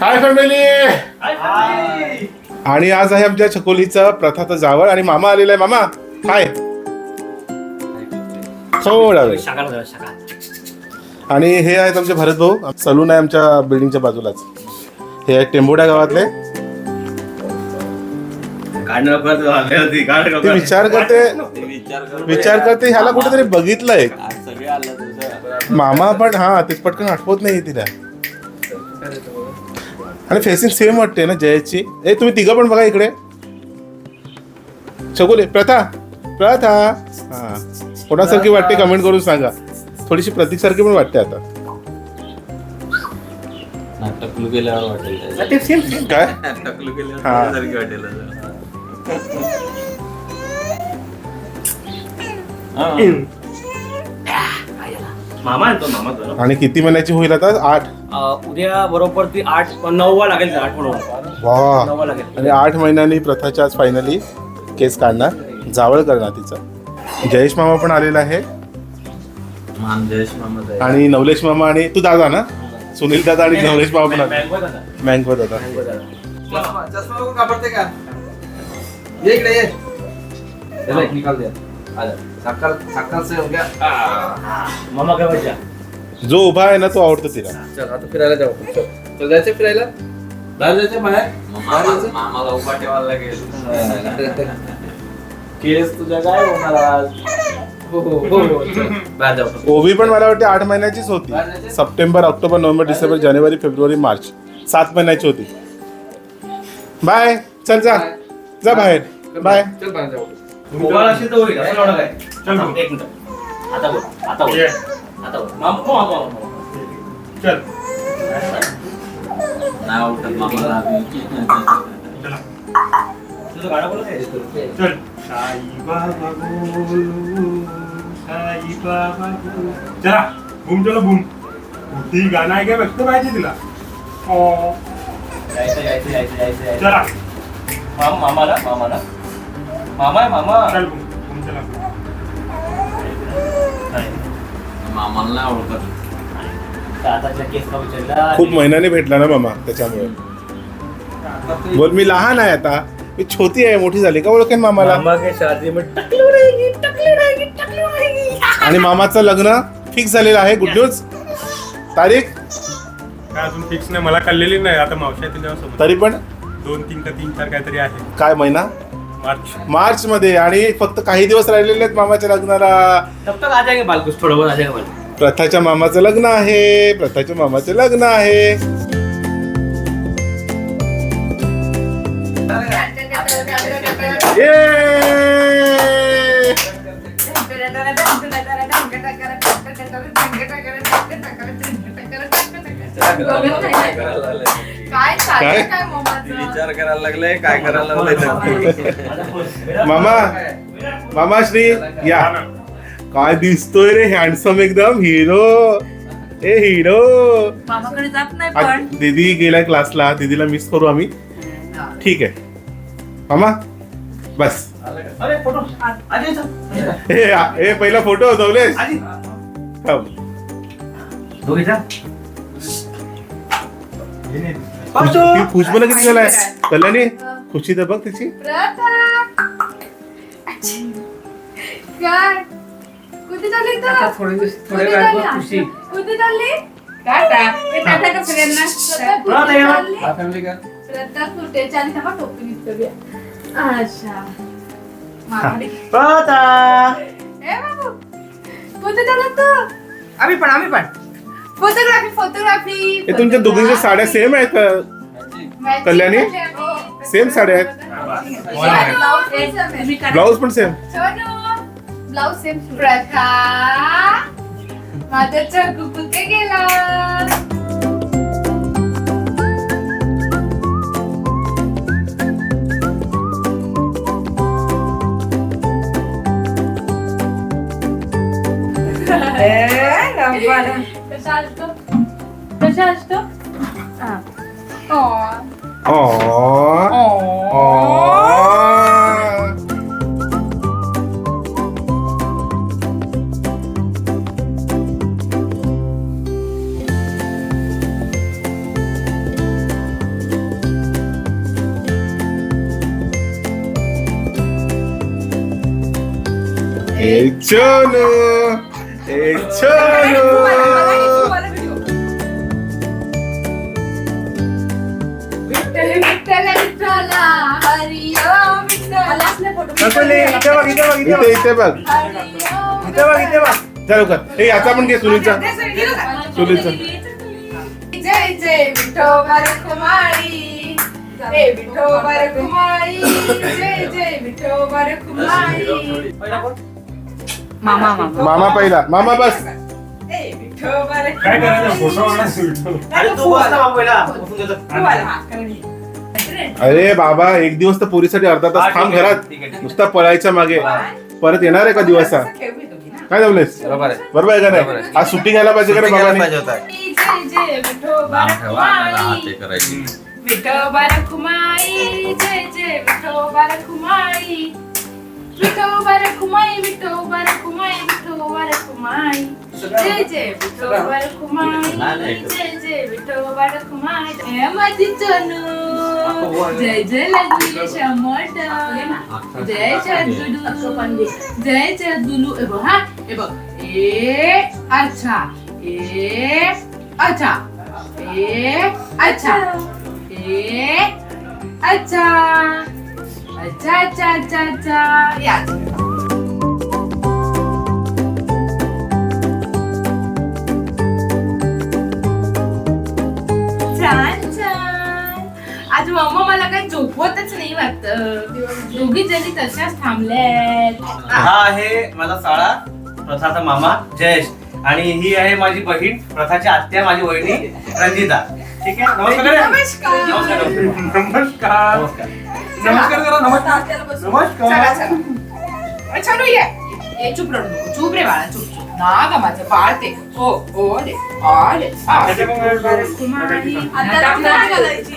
Hi family आणि आज आहे आमच्या छकोलीचा प्रथाचं जावळ आणि मामा आलेला आहे. मामा हाय थोडा वेळ आणि हे आहेत आमचे भरत भाऊ. सलून आहे आमच्या बिल्डिंगच्या बाजूलाच. हे आहेत टेंबोड्या गावातले. ते विचार करते. विचार कर विचार करते ह्याला कुठेतरी बघितलंय. मामा पण हा ते पटकन आठवत नाही तिला. आणि फेसिंग सेम वाटते ना जयची. ए तुम्ही तिघं पण बघा इकडे. शकुले प्रथा प्रथा. हा. कोणासारखी वाटते कमेंट करून सांगा. थोडीशी प्रतीक सारखी पण वाटते आता. टकलू केल्यावर वाटेल काय? टकलू केल्यावर हा. मामा आहे तो मामा तो ना आणि किती महिन्याची होईल आता? आठ? अं, उद्या बरोबर ती आठ नऊवा लागेल आठ वा. नऊवा लागेल. आणि आठ महिन्यांनी प्रथाच्या आज फायनली केस काढणार. जावळ करणार तिचा. जयेश मामा पण आलेला आहे. मान जयेश मामा आणि नवलेश मामा आणि तू दादा ना? सुनील दादा आणि नवलेश मामा पण आले. मँगो दादा. बँकवर जाता. चष्मा बघून घाबरते का? ये इकडे ये. चला एक निकाल द्या. हो मामा काय जो उभा आहे ना तो आवडतो तिला चल आता फिरायला जाऊ चल चल जायचं फिरायला बाहेर जायचं बाहेर बाहेर जायचं मामाला उभा ठेवायला लागेल केस तुझ्या काय होणार आज हो हो हो हो चल, बाहेर जाऊ ओबी पण मला वाटते आठ महिन्याचीच होती सप्टेंबर ऑक्टोबर नोव्हेंबर डिसेंबर जानेवारी फेब्रुवारी मार्च सात महिन्याची होती बाय चल जा जा बाहेर बाय चल बाहेर जाऊ मोबाईल असेल तर होईल असं एवढं काय थांब, एक मिनिट. आता बोल आता बोल. आता बोल. मामा मामा, उठत मामाला आम्ही. तुझं गाणं बोल काय चल. साई बाबा बोलू साई बाबा बोलू. चला बूम चलो बूम. कुठली गाणं आहे काय व्यक्त पाहिजे तिला. ओ, यायचं यायचं यायचं यायचं यायचं. चला. मामा मामाला मामाला. मामा आहे मामा. चल मामाला ओळखत दादाच्या विचारला खूप महिन्याने भेटला ना मामा त्याच्यामुळे. बोल मी लहान आहे आता. मी छोटी आहे मोठी झाली. का ओळखेन मामाला? मामा के शादी में टकलू रहेगी टकलू रहेगी टकलू रहेगी. आणि मामाचं लग्न फिक्स झालेलं आहे. गुड न्यूज तारीख? काय अजून फिक्स नाही. मला कळलेली नाही. आता मावशी आहे सोबत तरी पण? दोन तीन का तीन चार काहीतरी आहे. काय महिना? मार्च. मार्च मध्ये आणि फक्त काही दिवस राहिलेले आहेत मामाच्या लग्नाला. तब तक आ जाएंगे बाल कुछ थोड़ा बहुत आ जाएगा बाल प्रथाच्या मामाचं लग्न आहे प्रथाच्या मामाचं लग्न आहे. ये काय काय? चाललंय काय मोमाचं? विचार करायला लागले काय करायला लागले मामा मामा श्री या. काय दिसतोय रे हँडसम एकदम हिरो ए हिरो मामाकडे जात नाही आज पण. दीदी गेलाय क्लासला दीदीला मिस करू आम्ही. ठीक आहे. मामा बस. अरे फोटो आजी इथं. हे हे पहिला फोटो थांब. दोघे जा. खुश- ही खुशबुला किती कल्याणी खुशी तर बघ तिची प्रथा. काय कुठे चालली तू? आता थोडे दिवस थोडे कुठे वेळ चालली? खुशी कुठे चालली टाटा. हे टाटा का सगळ्यांना? प्रथा कुठे प्रथा ये. चालली? हा फॅमिली का प्रथा कुठे चालली? थांबा, टोपी निघतोय. अच्छा बाबू, कुठे तू? आम्ही पण आम्ही पण फोटोग्राफी फोटोग्राफी हे तुमच्या दोघींच्या साड्या सेम आहेत का? कल्याणी? सेम साड्या आहेत. ब्लाऊज पण सेम ब्लाऊज सेम प्रथा माझा चक्कू कुठे गेला कशा असतो Doşaştuk. Doşaştuk. Aa. Aa. Aa. Eccolo! Eccolo! इथे बघ इथे बघ इथे इथे बघ. इथे बघ. इथे बघ इथे बघ. चालू कर हे याचा पण घे सुनीलचा. सुनीलचा. जय जय जय जय मामा मामा. मामा पहिला. मामा बस. काय करायचं? फोटो सुटतो अरे तू पहिला बसून देतो. तुम्हाला हा, करणं. अरे बाबा एक दिवस तर पोरीसाठी अर्धा हा, तास थांब घरात. नुसता पळायच्या मागे. परत येणार आहे का दिवस? हा? काय जमलेस बरोबर आहे. बरोबर आहे का नाही. आज सुट्टी घ्यायला पाहिजे का रे सुट्टी घ्यायला बाबांनी? पाहिजे होता. जय जय विठोबा रखुमाई जय जय रखुमाई विठोबा रखुमाई जय जय विठोबा रखुमाई जय जय माझी चनू। जय जय लग्नी शमट जय चंदुडू। जय चंदुलू। ए बघ हा. ए बघ. ए अच्छा. ए अच्छा. ए अच्छा. ए अच्छा. अच्छा अच्छा अच्छा अच्छा. या. मम्मा मला काही झोपवतच नाही वाटत. दोघी जणी तशाच थांबल्यात. हा आहे माझा साळा प्रथाचा मामा जयेश. आणि ही आहे माझी बहीण प्रथाची आत्या माझी वहिनी रंजिता. ठीक आहे? नमस्कार? नमस्कार. नमस्कार. नमस्कार. नमस्कार. नमस्कार नमस्कार. करा नमस्कार नमस्कार. चला, चला. छानू ये ये चुप रडू नको. चुप रे बाळा चुप. चुप ना ग माझं बाळ ते. हो हो रे आले त्याच्या पण वेळेस कुमारी. आता आता घालायची.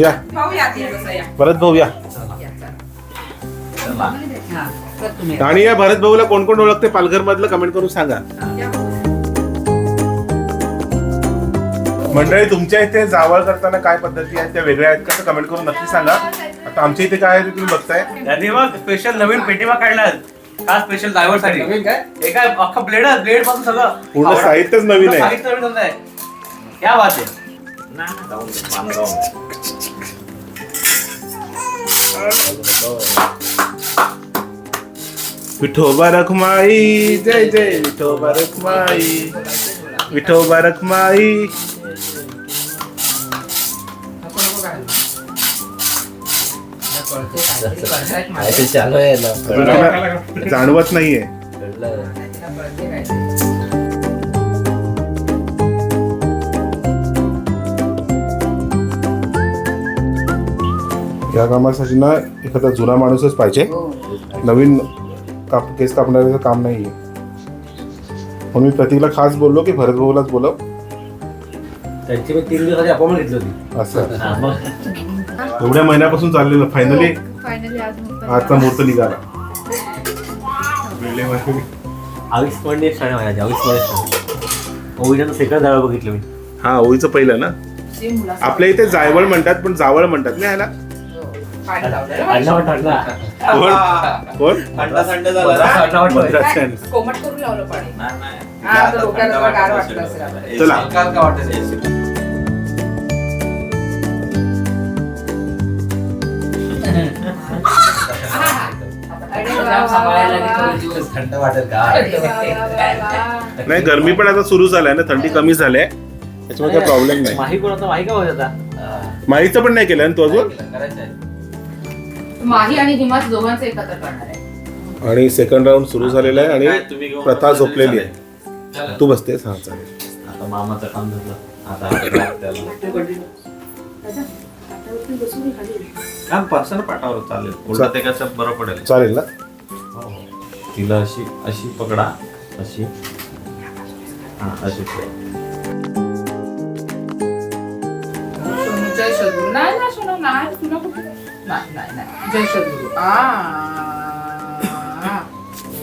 या. या. भरत भाऊ या. हा. आणि या भरत भाऊला कोण कोण ओळखते पालघर मधलं कमेंट करून सांगा. या. मंडळी तुमच्या इथे जावळ करताना काय पद्धती आहेत त्या वेगळ्या आहेत का? कमेंट करून नक्की सांगा. आता आमच्या इथे काय आहे ते तुम्ही बघताय. त्यांनी मग स्पेशल नवीन पेटीमा काढलाय हा स्पेशल ड्रायव्हरसाठी नवीन काय? काय अख्खा ब्लेड ब्लेडपासून सगळं पूर्ण. साहित्यच नवीन आहे. साहित्य नवीन आहे क्या बात आहे विठोबा रखमाई जय जय विठोबा रखमाई विठोबा रखमाई चालू आहे ना. जाणवत नाहीये. या कामासाठी ना एखादा जुना माणूसच पाहिजे. नवीन काप केस कापणाऱ्याचं काम नाहीये. म्हणून मी प्रतीकला खास बोललो की भरत भाऊलाच बोलव. त्यांची मी तीन दिवसाची अपॉइंटमेंट घेतली होती. असं. हा, मग. एवढ्या महिन्यापासून चाललेलं. फायनली फायनली आज मुहूर्त आजचा मुहूर्त निघाला. माझ्या सेकंड जावं बघितलं मी. हा ओळीचं पहिलं ना? आपल्या इथे जायवळ म्हणतात पण जावळ म्हणतात ना ह्याला पाणी अण्णा कोण? थंडा थंड झाला ना? अण्णा म्हटलं मद्रासी. काय? कोमट करून लावलं पाणी. नाही, नाही. हा, आता आता डोक्याला थंड जरा गार वाटत वाटलं असेल असेल आपल्याला. चला. हलका हलका वाटत अरे वा, वा, वा, सांभाळायला वा. थोडे दिवस थंड वाटेल का अरे वा, वा, वा, वा. नाही गरमी पण आता सुरू झालाय ना थंडी कमी झाली त्याच्यामुळे काही प्रॉब्लेम नाही. माही कोण होता माही का होत होता माईचं पण नाही केलं ना तू अजून? करायचं आहे माही आणि हिमाच दोघांचं एकत्र करणार आहे. आणि सेकंड राऊंड सुरू झालेला आहे काय आणि घेऊन प्रथा झोपलेली आहे. तू बसतेस? हा चालेल. आता मामाचं काम झालं. आता काम पर्सन पाठावर चालेल. उलट ते कसं बरं पडेल. चालेल ना? तिला अशी अशी पकडा. अशी. हा अशी सद्गुरू नाही ना सोनू नाही तुला कुठे नाही नाही नाही जय सद्गुरू आ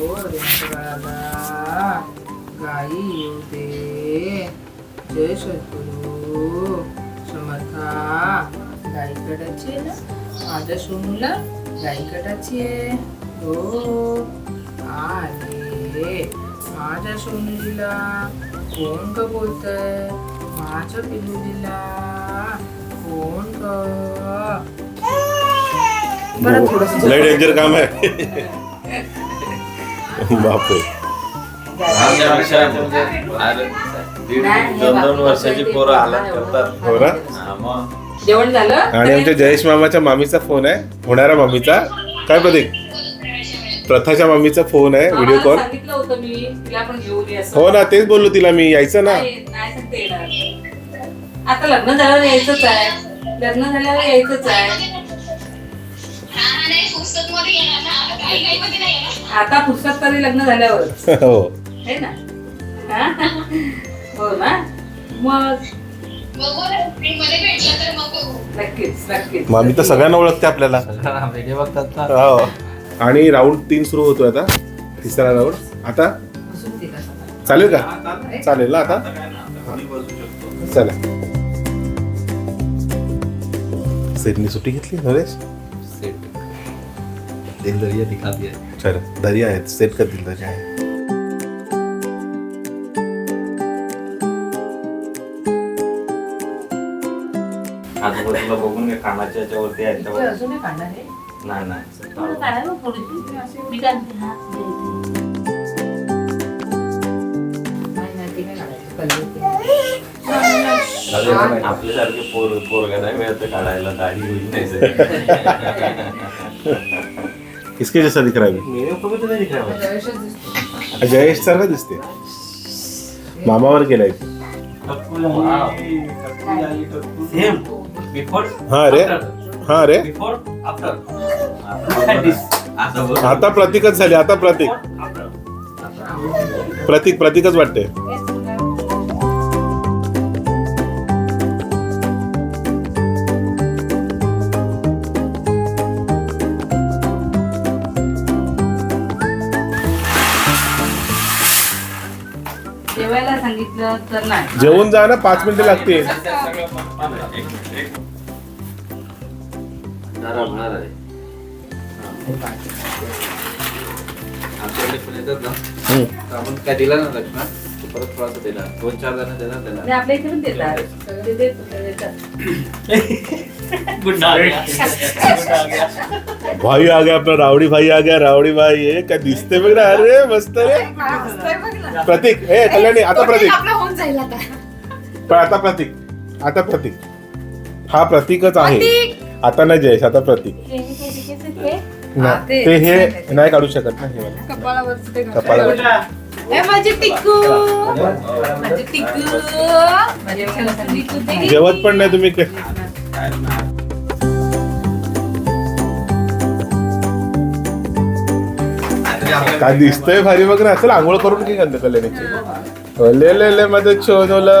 ओ रेंगळाला गाई येऊ दे जय सद्गुरू समर्था गाईकडाची आहे ना माझ्या सोनूला गाईकडाची आहे हो आले माझ्या सोनुलीला कोण ग बोलतय माझ्या पिलुलीला कोण ग बरं थोडस लय डेंजर काम आहे. बापरे. दोन दोन वर्षाची पोरं हालत करतात हो ना हा, मग जेवण झालं? आणि आमच्या जयेश मामाच्या मामीचा फोन आहे. होणाऱ्या मामीचा. काय प्रतीक प्रथाच्या मामीचा फोन आहे व्हिडिओ आम्हाला कॉल सांगितलं होतं मी तिला पण घेऊन ये असं. हो ना तेच बोललो तिला मी. यायचं ना? नाही नाही सांगता येणार. आता लग्न झाल्यावर यायचंच आहे. लग्न झाल्यावर यायचंच आहे. आता पुस्तक तरी लग्न झाल्यावर. हो. है ना? हा? हो ना? मग? नक्कीच नक्कीच. मामी तर सगळ्यांना ओळखते आपल्याला. व्हिडिओ बघतात ना हो. आणि राऊंड तीन सुरू होतोय आता. तिसरा राऊंड. आता? बसून. चालेल का? चालेल ना आता? चला. सेटनी सुट्टी घेतली नरेश? दिल दरिया दिखा दिया चल दर्या आहेत सेट करतील दर्या आहे आजूबाजूला बघून घे कानाच्या याच्यावरती आहे त्याच्यावर नाही नाही हा. आपल्यासारखे पोर पोरगा नाही मिळत काढायला दाढी होईल नाही किसके जैसा दिख रहा है? मेरे ऊपर भी तो नहीं दिख रहा है जयेशच दिसतो. जयेश सारखा दिसते मामावर गेलाय सेम बिफोर हा रे। हा रे। बिफोर आफ्टर आता प्रतीकच झाली आता प्रतीक. प्रतीक प्रतीकच वाटते जेवायला सांगितलं तर नाही. जेवून जा ना पाच मिनिटं लागतील. आमच्याकडे पण येतात ना. आपण काय दिला ना दक्षिणा तर परत थोडासा दिला दोन चार जण देणार त्याला आपल्या इथे पण देतात सगळे देत- देतात. गुंडा आ गया. गुंडा आ गया. भाई आ गया अपना रावडी भाई आ गया रावडी भाई हे काय दिसते बघ ना अरे मस्त रे। प्रतीक ए कल्याणी आता प्रतीक आपला होऊन जाईल आता. पण आता प्रतीक आता प्रतीक. हा प्रतीकच आहे. आता नाही जयेश आता प्रतीक. नाही, ते हे नाही काढू शकत ना हे वालं. कपाळावरचं ते घातलं. कपाळावर. ए, माझी टिकू. माझी टिकू. माझी टिकू ते जेवत पण नाही तुम्ही काय दिसतंय भारी बघ ना चल आंघोळ करून की गंध कल्याणीची ले ले ले माझं छोनोला.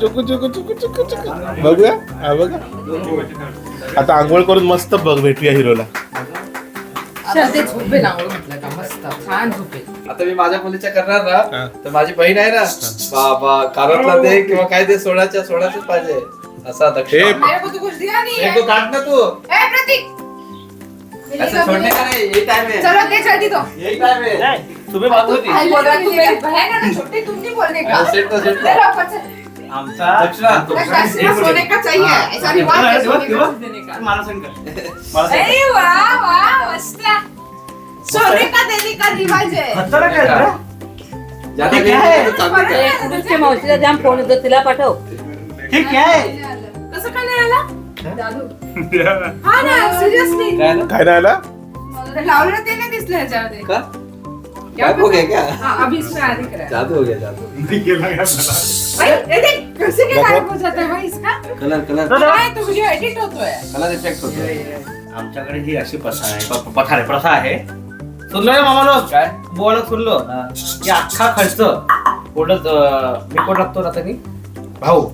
चुकू चुकू चुकू चुकू चुकू. बघूया. हा बघा. आता आंघोळ करून मस्त बघ भेटूया हिरोला. अच्छा, ते झोपेल आंघोळ म्हटलं का? मस्त. छान झोपेल आता मी माझ्या मुलीच्या करणार ना तर माझी बहीण आहे ना बाबा कानातला दे किंवा काय दे सोळाच्या सोळाच पाहिजे. असा दक्षिण हे मेरे को तो कुछ दिया नहीं हे है तू काढ ना तू. ए प्रतीक. असं सोडणे का नाही? ये टाइम आहे. चलो दे जल्दी दो ये टाइम आहे. नहीं, तुम्हें बात होती है हाँ, सेट तो सेट आमचा दक्षिणा. सोने का चाहिए? ऐसा रिवाज है सोने का मला. मला. अरे वाह वाह मस्त. सोने का देने का रिवाज है खतरा काय? ज्यादा हे वेळ मावशीला फोन तिला पाठव. हे काय कसं काय नाही आला? जादू हा ना सिरियसली काय ना? काय नाही आला? लावलं ते नाही दिसलं ह्याच्यामध्ये का? काय हो गया क्या? हाँ अभी इसमें आधी करा. जादू हो गया जादू भाई ये देख कैसे क्या गायब हो जाता है भाई इसका? कलर कलर काय तो वीडियो एडिट होतोय कलर इफेक्ट होतो आमच्याकडे ही अशी प्रथा आहे प- प- प्रथा आहे प्रथा आहे. सुनलो ना मामा लोक? काय? बोलत सुनलो. की अख्खा खर्च. बोलत मी कोण लागतो ना त्यांनी भाऊ.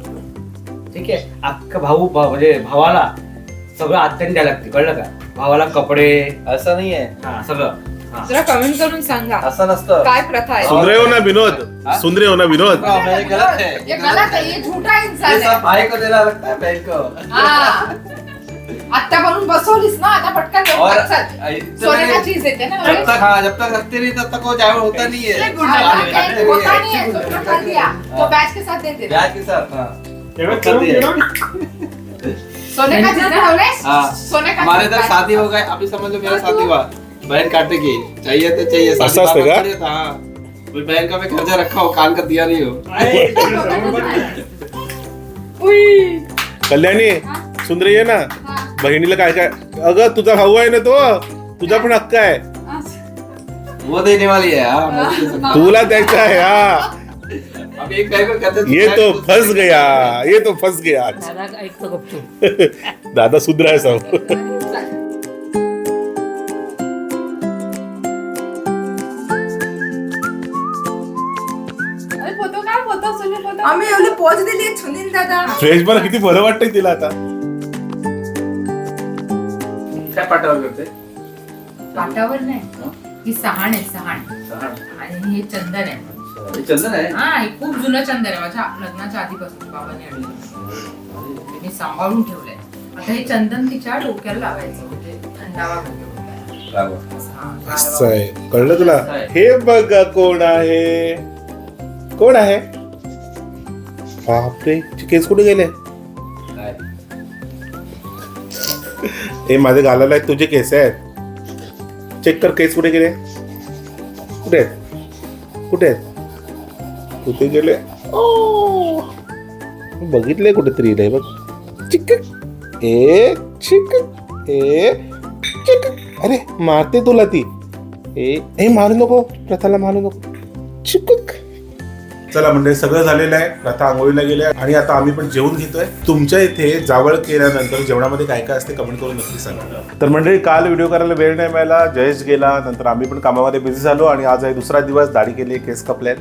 ठीक आहे? अख्खा भाऊ भाऊ- म्हणजे भावाला सगळं आत्याने द्यायला लागते. कळलं का? भावाला कपडे. असं नाहीये. हा, सगळं. हा. जरा कमेंट करून सांगा. असं नसतं. काय प्रथा आहे? सुंदरे हो ना विनोद? सुंदरे हो ना विनोद? हाँ, मेरे गलत है ये गलत है ये झूठा इंसान ये है सब भाई को देना लगता है बहन को. हा. आत्ता बनून बसवलीस ना आता पटकन और टाक चल. सोने का चीज़ देते ना जब तक हाँ जब तक रखते नहीं तब तक वो जायवर होता नहीं है हाँ, होता नहीं है तो कर दिया तो बैच के साथ देते. थे. ब्याज के साथ हाँ. तेव्हा कर दिया सोने का चीज़ ना नवलेश? हाँ. सोने का हमारे चीज़ इधर शादी हो गए। अभी समझ लो मेरा शादी हुआ। बहन काटेगी चाहिए तो चाहिए। शादी असं असतं का? करें तो हाँ। कोई बहन का मैं खर्चा रखा हो कान का दिया नहीं हो। उई. कल्याणी सुंदरे ये ना. हा. बहिणीला काय काय अगं तुझा भाऊ आहे ना तो? तुझा पण हक्क आहे. वो देने वाली है हाँ। तुला द्यायचा आहे हा. अब एक बहन को कहते ये तो फस गया ये तो फस गया. आज दादा ऐकतो गपचूप दादा सुधराय साव अरे फोटो काढ फोटो सुने फोटो. आम्ही एवढी पोच दिली सुनील दादा. फ्रेश मला किती बरं वाटतंय तिला आता. काय पाठावर करते. पाटावर नाही. ही? सहाण आहे सहाण. आणि हे चंदन आहे. हे चंदन आहे? हा हे खूप जुनं चंदन आहे. माझ्या लग्नाच्या आधीपासून बाबांनी आणलं. मी सांभाळून ठेवलंय. आता हे चंदन तिच्या डोक्याला लावायचं म्हणजे थंडावा. असं, हा, असं गारवा. आहे. कळलं तुला. हे बघ कोण आहे. कोण आहे? बापरे केस कुठे गेले? हे माझे घालायला आहेत तुझे केस आहेत. चेक कर केस कुठे गेले? कुठे आहेत? कुठे आहेत? कुठे गेले? ओ! बघितले कुठेतरी नाही बघ. चिक! ए चिक! ए चिक! अरे मारते तुला ती. ए ए मारू नको. प्रथाला मारू नको. चिक! चला म्हणजे सगळं झालेलं आहे. प्रथा आंघोळीला गेल्या आणि आता आम्ही पण जेवून घेतोय. तुमच्या इथे जावळ केल्यानंतर जेवणामध्ये काय काय असते कमेंट करून नक्की सांगा. तर म्हणजे काल व्हिडिओ करायला वेळ नाही मिळाला. जयेश गेला नंतर आम्ही पण कामामध्ये बिझी झालो आणि आज आहे दुसरा दिवस. दाढी केली केस कपल्यात.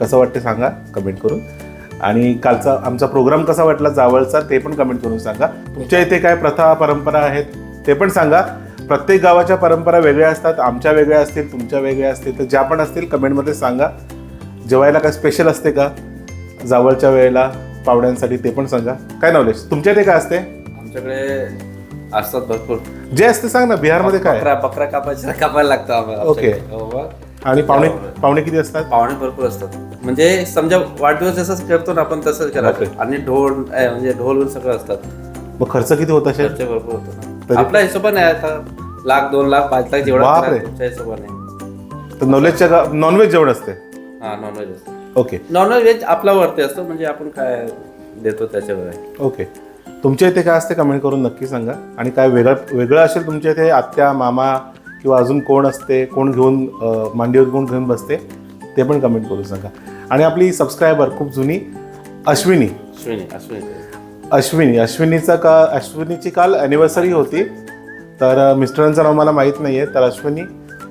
कसं वाटते सांगा कमेंट करून. आणि कालचा आमचा प्रोग्राम कसा वाटला जावळचा ते पण कमेंट करून सांगा. तुमच्या इथे काय प्रथा परंपरा आहेत ते पण सांगा. प्रत्येक गावाच्या परंपरा वेगळ्या असतात आमच्या वेगळ्या असतील तुमच्या वेगळ्या असतील तर ज्या पण असतील कमेंटमध्ये सांगा. जेवायला काय स्पेशल असते का? जावळच्या वेळेला पाहुण्यांसाठी ते पण सांगा. काय नवलेश तुमच्या इथे काय असते? आमच्याकडे असतात भरपूर. जे असते सांग ना बिहारमध्ये काय? बकरा बकरा कापायचा कापायला लागतं आम्हाला ओके. आमच्याकडे. हो बा. आणि पाहुणे पाहुणे किती असतात? पाहुणे भरपूर असतात. म्हणजे समजा वाढदिवस जसंच करतो ना आपण तसंच ओके. करायचं आणि ढोल अं, म्हणजे ढोल सगळं असतात. मग खर्च किती होत असेल? खर्च भरपूर होतो ना. आपल्या हिशोबाने आहे आता लाख दोन लाख पाच लाख जेवढा बापरे. करा तुमच्या हिशोबाने. तर नॉलेजच्या नॉनव्हेज जेवण असते. हा नॉनव्हेज असतं. ओके नॉनव्हेज व्हेज आपल्यावरती असतं म्हणजे आपण काय देतो त्याच्यावर आहे. ओके तुमच्या इथे काय असते कमेंट करून नक्की सांगा. आणि काय वेगळं वेगळं असेल तुमच्या इथे आत्या मामा किंवा अजून कोण असते कोण घेऊन अं, मांडीवर कोण घेऊन बसते ते पण कमेंट करून सांगा. आणि आपली सबस्क्रायबर खूप जुनी अश्विनी. अश्विनी अश्विनी. अश्विनी अश्विनीचा का अश्विनीची काल ॲनिव्हर्सरी होती. तर अं, मिस्टरांचं नाव मला माहीत नाही आहे तर अश्विनी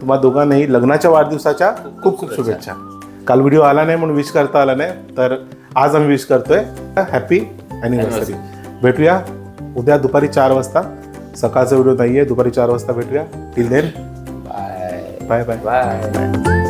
तुम्हा दोघांनाही लग्नाच्या वाढदिवसाच्या खूप खूप शुभेच्छा. काल व्हिडिओ आला नाही म्हणून विश करता आला नाही तर आज आम्ही विश करतोय हॅपी ॲनिव्हर्सरी भेटूया उद्या दुपारी चार वाजता. सकाळचा व्हिडिओ नाही आहे दुपारी चार वाजता भेटूया. Till then bye bye bye bye